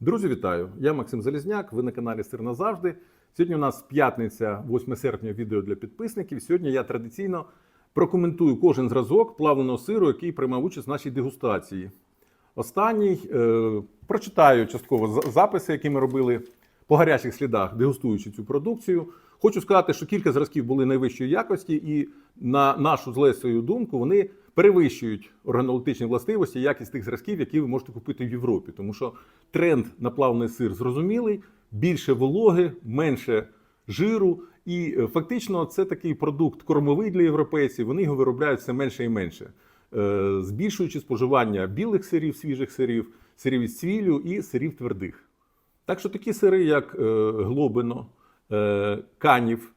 Друзі, вітаю! Я Максим Залізняк. Ви на каналі Сир назавжди. Сьогодні у нас п'ятниця, 8 серпня, відео для підписників. Сьогодні я традиційно прокоментую кожен зразок плавленого сиру, який приймав участь в нашій дегустації. Останній е, прочитаю частково записи, які ми робили по гарячих слідах, дегустуючи цю продукцію. Хочу сказати, що кілька зразків були найвищої якості, і на нашу з Лесею думку, вони перевищують органолептичні властивості, якість тих зразків, які ви можете купити в Європі. Тому що тренд на плавний сир зрозумілий, більше вологи, менше жиру. І е, фактично це такий продукт кормовий для європейців. Вони його виробляють все менше і менше, е, збільшуючи споживання білих сирів, свіжих сирів, сирів із цвіллю і сирів твердих. Так що такі сири, як е, Глобино, Канів,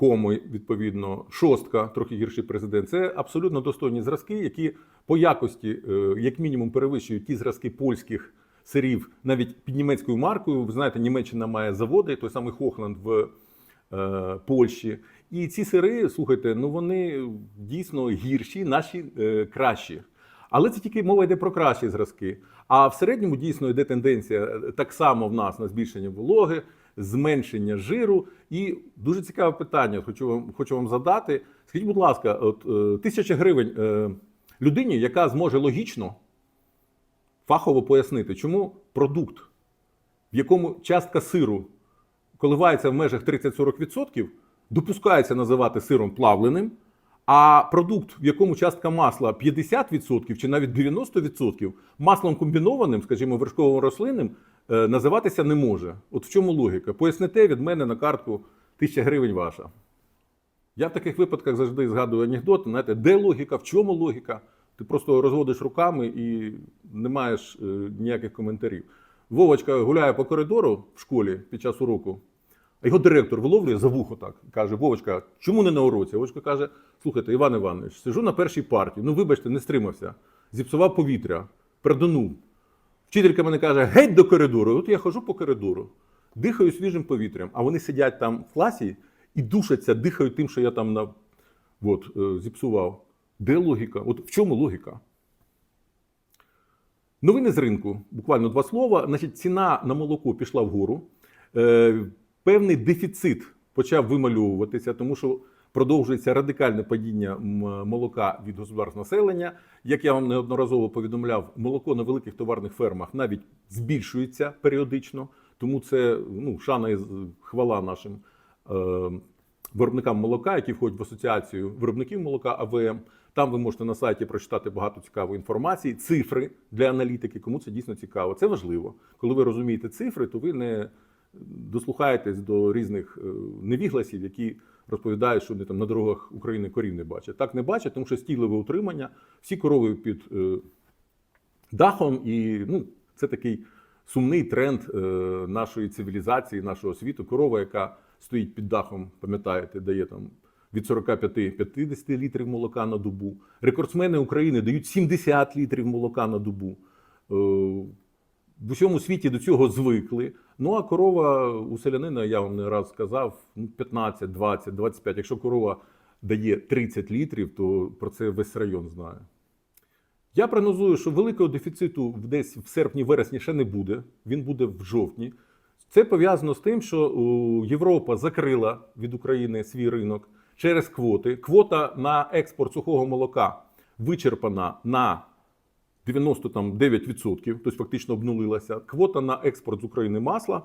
Коми, відповідно, шостка, трохи гірший президент, це абсолютно достойні зразки, які по якості, е, як мінімум, перевищують ті зразки польських сирів навіть під німецькою маркою. Ви знаєте, Німеччина має заводи, той самий Хохланд в е, Польщі. І ці сири, слухайте, ну вони дійсно гірші, наші е, кращі. Але це тільки мова йде про кращі зразки. А в середньому дійсно йде тенденція е, так само в нас на збільшення вологи, зменшення жиру. І дуже цікаве питання. Хочу вам хочу вам задати. Скажіть, будь ласка, от е, тисяча гривень е, людині, яка зможе логічно фахово пояснити, чому продукт, в якому частка сиру коливається в межах 30-40%, допускається називати сиром плавленим, а продукт, в якому частка масла 50% чи навіть 90%, маслом комбінованим, скажімо, вершковим рослинним, е, називатися не може. От в чому логіка? Поясните від мене на картку 1000 гривень ваша. Я в таких випадках завжди згадую анекдот, знаєте, де логіка, в чому логіка? Ти просто розводиш руками і не маєш е, ніяких коментарів. Вовочка гуляє по коридору в школі під час уроку, його директор виловлює за вухо так. Каже: Вовочка, чому не на уроці? Вовочка каже: слухайте, Іван Іванович, сижу на першій партії, ну вибачте, не стримався, зіпсував повітря, пердонув. Вчителька мене каже: геть до коридору. От я хожу по коридору, дихаю свіжим повітрям, а вони сидять там в класі і душаться, дихають тим, що я там на... От, е, зіпсував. Де логіка? От в чому логіка? Новини з ринку, буквально два слова. Значить, ціна на молоко пішла вгору. Певний дефіцит почав вимальовуватися, тому що продовжується радикальне падіння молока від господарств населення. Як я вам неодноразово повідомляв, молоко на великих товарних фермах навіть збільшується періодично, тому це ну, шана і хвала нашим е, виробникам молока, які входять в асоціацію виробників молока АВМ. Там ви можете на сайті прочитати багато цікавої інформації, цифри для аналітики, кому це дійсно цікаво. Це важливо. Коли ви розумієте цифри, то ви не дослухаєтесь до різних е, невігласів, які розповідають, що вони там на дорогах України корів не бачать. Так не бачать, тому що стійливе утримання, всі корови під е, дахом, і ну, це такий сумний тренд е, нашої цивілізації, нашого світу. Корова, яка стоїть під дахом, пам'ятаєте, дає там від 45-50 літрів молока на добу. Рекордсмени України дають 70 літрів молока на добу. В усьому світі до цього звикли. Ну а корова у селянина, я вам не раз сказав, ну, 15, 20, 25. Якщо корова дає 30 літрів, то про це весь район знає. Я прогнозую, що великого дефіциту десь в серпні-вересні ще не буде. Він буде в жовтні. Це пов'язано з тим, що Європа закрила від України свій ринок через квоти. Квота на експорт сухого молока вичерпана на 99%, тобто фактично обнулилася. Квота на експорт з України масла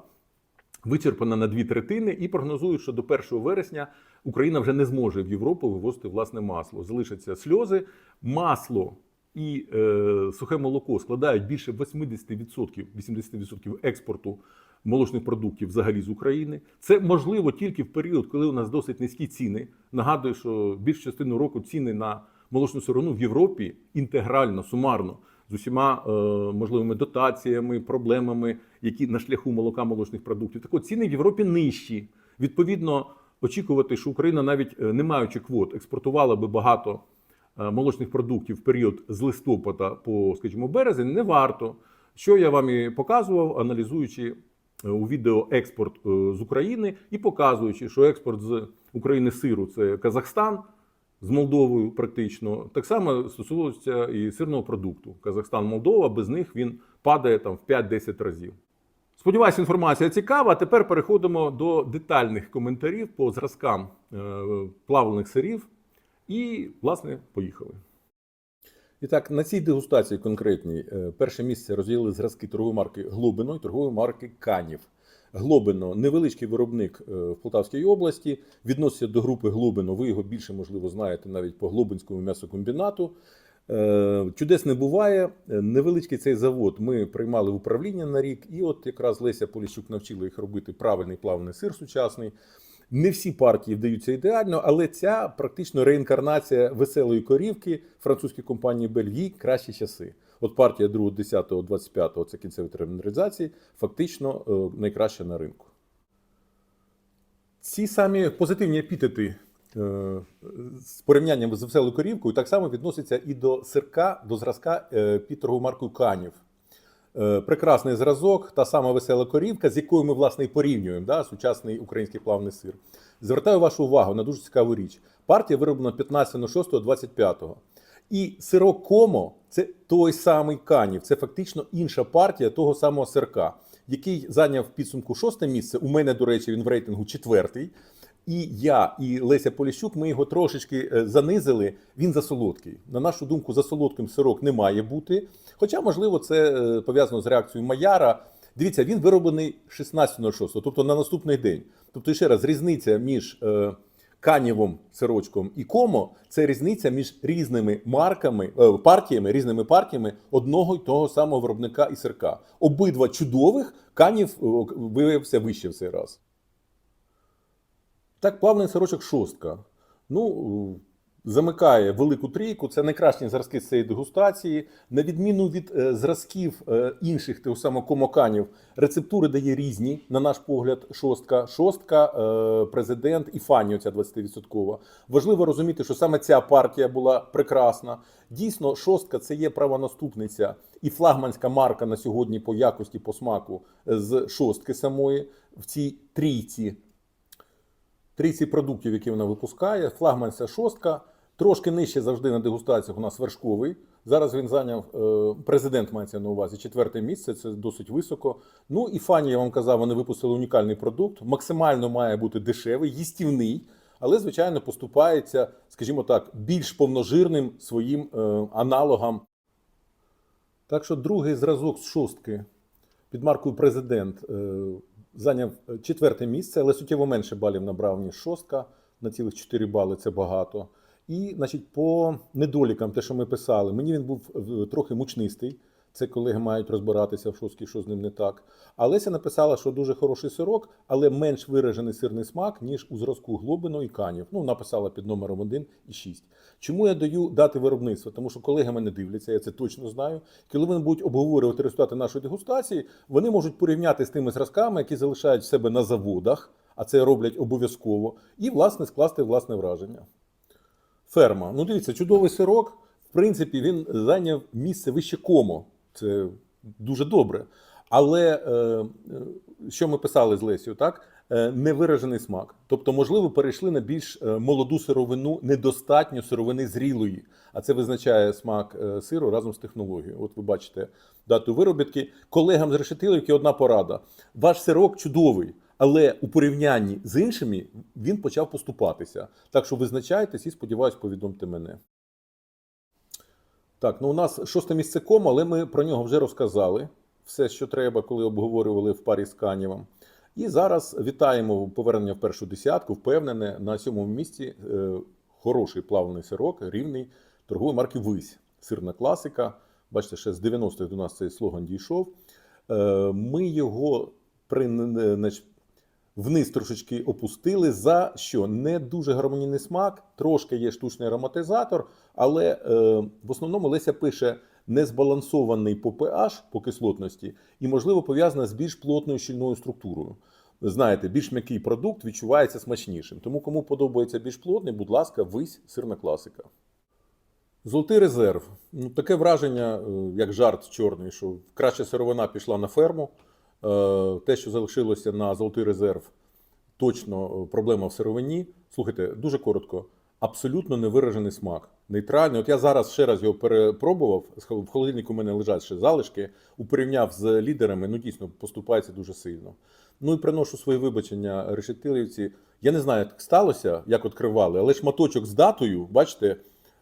вичерпана на дві третини, і прогнозують, що до 1 вересня Україна вже не зможе в Європу вивозити власне масло. Залишаться сльози, масло і е, сухе молоко складають більше 80%, 80% експорту молочних продуктів взагалі з України. Це можливо тільки в період, коли у нас досить низькі ціни. Нагадую, що більшу частину року ціни на молочну сировину в Європі інтегрально, сумарно. З усіма е, можливими дотаціями, проблемами, які на шляху молока молочних продуктів. Так от ціни в Європі нижчі. Відповідно, очікувати, що Україна, навіть е, не маючи квот, експортувала би багато е, молочних продуктів в період з листопада по, скажімо, березень, не варто. Що я вам і показував, аналізуючи е, у відео експорт з України і показуючи, що експорт з України сиру це Казахстан. З Молдовою практично так само стосується і сирного продукту. Казахстан, Молдова, без них він падає там в 5-10 разів. Сподіваюся, інформація цікава. А тепер переходимо до детальних коментарів по зразкам е, плавлених сирів. І, власне, поїхали. І так, на цій дегустації конкретній е, перше місце розділили зразки торгової марки Глобино і торгової марки Канів. Глобино невеличкий виробник е, в Полтавській області, відноситься до групи Глобино. Ви його більше, можливо, знаєте навіть по Глобинському м'ясокомбінату. Е, Чудес не буває. Е, Невеличкий цей завод ми приймали в управління на рік, і от якраз Леся Поліщук навчила їх робити правильний плавний сир сучасний. Не всі партії вдаються ідеально, але ця практично реінкарнація веселої корівки французької компанії Бельгії кращі часи. От партія 2, 10, 25 це кінцеві терміналізації, фактично е, найкраща на ринку. Ці самі позитивні епітети е, з порівнянням з веселою корівкою так само відносяться і до сирка, до зразка е, під маркою Канів. Е, Прекрасний зразок, та сама весела корівка, з якою ми власне і порівнюємо да, сучасний український плавний сир. Звертаю вашу увагу на дуже цікаву річ. Партія вироблена 15.06.25. І сирок Комо це той самий канів, це фактично інша партія того самого сирка, який зайняв підсумку шосте місце. У мене, до речі, він в рейтингу четвертий. І я, і Леся Поліщук, ми його трошечки е, занизили. Він засолодкий. На нашу думку, засолодким сирок не має бути. Хоча, можливо, це е, пов'язано з реакцією Маяра. Дивіться, він вироблений 16.06, тобто на наступний день. Тобто, ще раз, різниця між е, канівом сирочком і комо це різниця між різними марками, е, партіями, різними партіями одного й того самого виробника і сирка. Обидва чудових канів виявився вище в цей раз. Так, плавний сирочок шостка. Ну, замикає велику трійку. Це найкращі зразки з цієї дегустації. На відміну від е, зразків е, інших того самого комоканів, рецептури дає різні, на наш погляд, шостка. Шостка, е, президент і фані, оця 20%. Важливо розуміти, що саме ця партія була прекрасна. Дійсно, шостка це є правонаступниця і флагманська марка на сьогодні по якості, по смаку з шостки самої в цій трійці трійці продуктів, які вона випускає. Флагман це шостка. Трошки нижче завжди на дегустаціях у нас вершковий. Зараз він зайняв е, президент мається на увазі четверте місце. Це досить високо. Ну і фані, я вам казав, вони випустили унікальний продукт. Максимально має бути дешевий, їстівний, але звичайно поступається, скажімо так, більш повножирним своїм е, аналогам. Так що другий зразок з шостки під маркою президент е, зайняв четверте місце, але суттєво менше балів набрав, ніж шостка. На цілих 4 бали це багато. І, значить, по недолікам, те, що ми писали, мені він був е, трохи мучнистий. Це колеги мають розбиратися в шостці, що з ним не так. А Леся написала, що дуже хороший сирок, але менш виражений сирний смак, ніж у зразку Глобино і канів. Ну, написала під номером 1 і 6. Чому я даю дати виробництва? Тому що колеги мене дивляться, я це точно знаю. Коли вони будуть обговорювати результати нашої дегустації, вони можуть порівняти з тими зразками, які залишають в себе на заводах, а це роблять обов'язково, і, власне, скласти власне враження. Ферма. Ну, дивіться, чудовий сирок. В принципі, він зайняв місце вище комо. Це дуже добре. Але е, е, що ми писали з Лесією, так? Е, невиражений смак. Тобто, можливо, перейшли на більш молоду сировину, недостатньо сировини зрілої. А це визначає смак сиру разом з технологією. От ви бачите дату виробітки. Колегам з решетилівки одна порада. Ваш сирок чудовий. Але у порівнянні з іншими він почав поступатися. Так що визначайтесь і сподіваюсь, повідомте мене. Так, ну у нас шосте місце кома, але ми про нього вже розказали. Все, що треба, коли обговорювали в парі з Канєвом. І зараз вітаємо повернення в першу десятку, впевнене, на сьомому місці е, хороший плавний сирок, рівний торгової марки Вись. Сирна класика. Бачите, ще з 90-х до нас цей слоган дійшов. Е, ми його при, значить, вниз трошечки опустили за що не дуже гармонійний смак, трошки є штучний ароматизатор, але е, в основному Леся пише незбалансований по pH, по кислотності, і, можливо, пов'язана з більш плотною щільною структурою. Знаєте, більш м'який продукт відчувається смачнішим. Тому, кому подобається більш плотний, будь ласка, вись сирна класика. Золотий резерв. Ну, таке враження, е, як жарт чорний, що краща сировина пішла на ферму. Е, Те, що залишилося на золотий резерв, точно е, проблема в сировині. Слухайте, дуже коротко. абсолютно невиражений смак. Нейтральний. От я зараз ще раз його перепробував. В холодильнику у мене лежать ще залишки. Упорівняв з лідерами, ну дійсно поступається дуже сильно. Ну і приношу свої вибачення решетилівці. Я не знаю, як сталося, як відкривали, але шматочок з датою, бачите,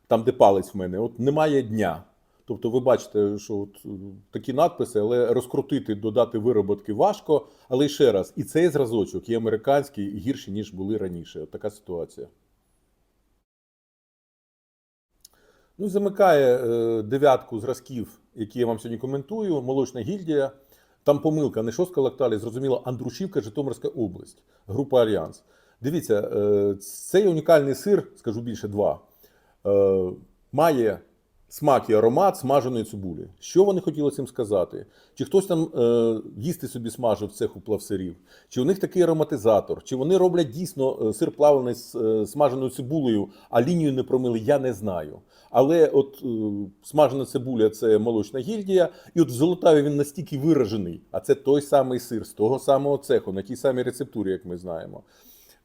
там, де палець в мене, от немає дня. Тобто, ви бачите, що от е, такі надписи, але розкрутити, додати вироботки важко. Але ще раз, і цей зразочок, і американський, і ніж були раніше. От така ситуація. Ну, замикає е, дев'ятку зразків, які я вам сьогодні коментую. Молочна гільдія. Там помилка, не шостка лакталі, зрозуміло, Андрушівка, Житомирська область, група Альянс. Дивіться, е, цей унікальний сир, скажу більше два, е, має смак і аромат смаженої цибулі. Що вони хотіли цим сказати? Чи хтось там е, їсти собі смажив в цеху плавсирів? Чи у них такий ароматизатор? Чи вони роблять дійсно е, сир плавлений з е, смаженою цибулею, а лінію не промили? Я не знаю. Але от е, смажена цибуля це молочна гільдія, і от в Золотаві він настільки виражений, а це той самий сир з того самого цеху, на тій самій рецептурі, як ми знаємо.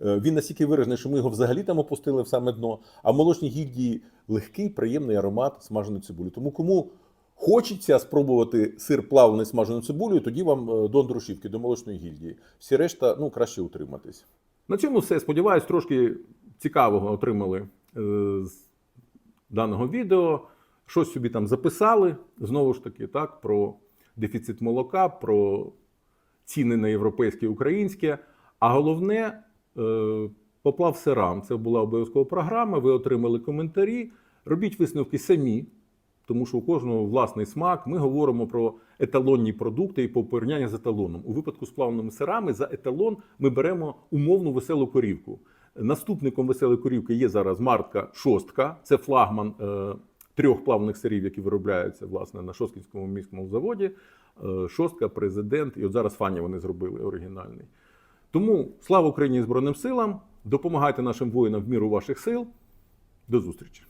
Е, Він настільки виражений, що ми його взагалі там опустили в саме дно. А в молочній гільдії легкий, приємний аромат смаженої цибулі. Тому кому хочеться спробувати сир плавлений з смаженою цибулею, тоді вам е, до Андрушівки, до молочної гільдії. Всі решта, ну краще утриматись. На цьому все. Сподіваюсь, трошки цікавого отримали е, з даного відео. Щось собі там записали. Знову ж таки, так, про дефіцит молока, про ціни на європейське і українське. А головне, поплав сирам. Це була обов'язкова програма. Ви отримали коментарі. Робіть висновки самі, тому що у кожного власний смак. Ми говоримо про еталонні продукти і по порівняння з еталоном. У випадку з плавними сирами за еталон ми беремо умовну веселу корівку. Наступником веселої корівки є зараз Мартка Шостка. Це флагман е, трьох плавних сирів, які виробляються власне на Шосткінському міському заводі. Е, Шостка, президент, і от зараз фані вони зробили оригінальний. Тому слава Україні і Збройним силам! Допомагайте нашим воїнам в міру ваших сил. До зустрічі!